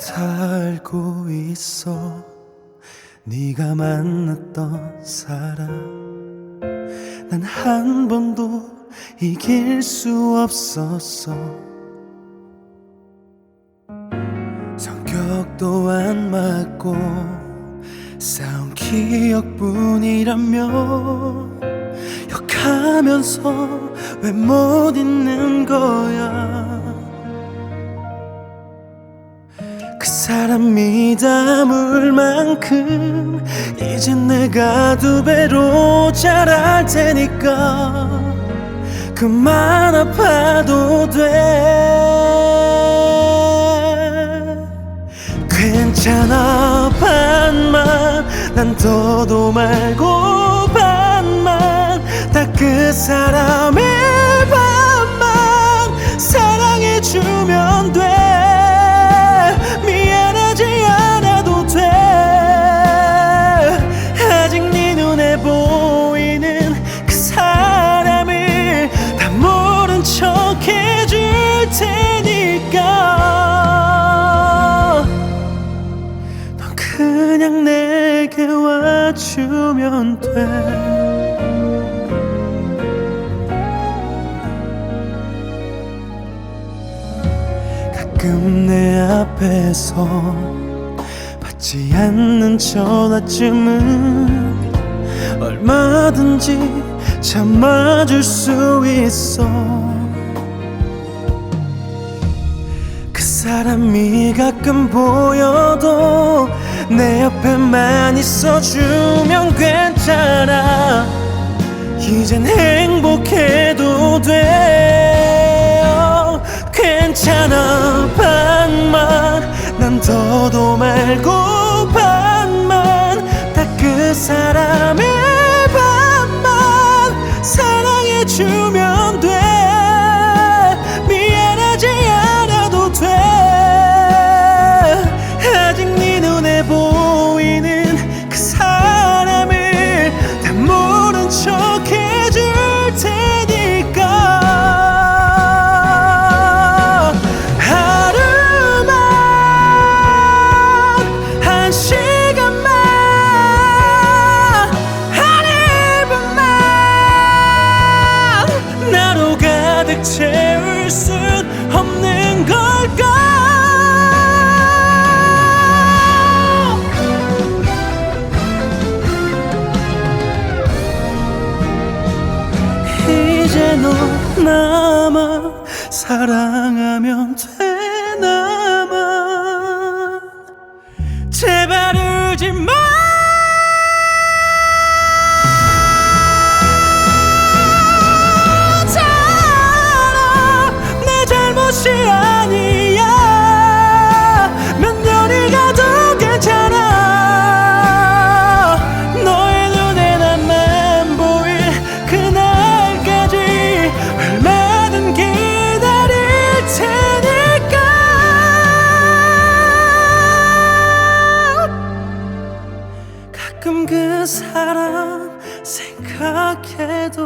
다 알고 있어. 네가 만났던 사람. 난 한 번도 이길 수 없었어. 성격도 안 맞고 싸운 기억뿐이라며 욕하면서 왜 못 잊는 거야 사람이 담을 만큼 이젠 내가 두 배로 잘할 테니까 그만 아파도 돼. 괜찮아 반만. 난 더도 말고 반만. 다 그 사람의 그냥 내게 와주면 돼. 가끔 내 앞에서 받지 않는 전화쯤은 얼마든지 참아줄 수 있어. 그 사람이 가끔 보여도 내 옆에만 있어주면 괜찮아. 이젠 행복해도 돼 어, 괜찮아 반만. 난 더도 말고 나만 사랑하면 되나만 생각해도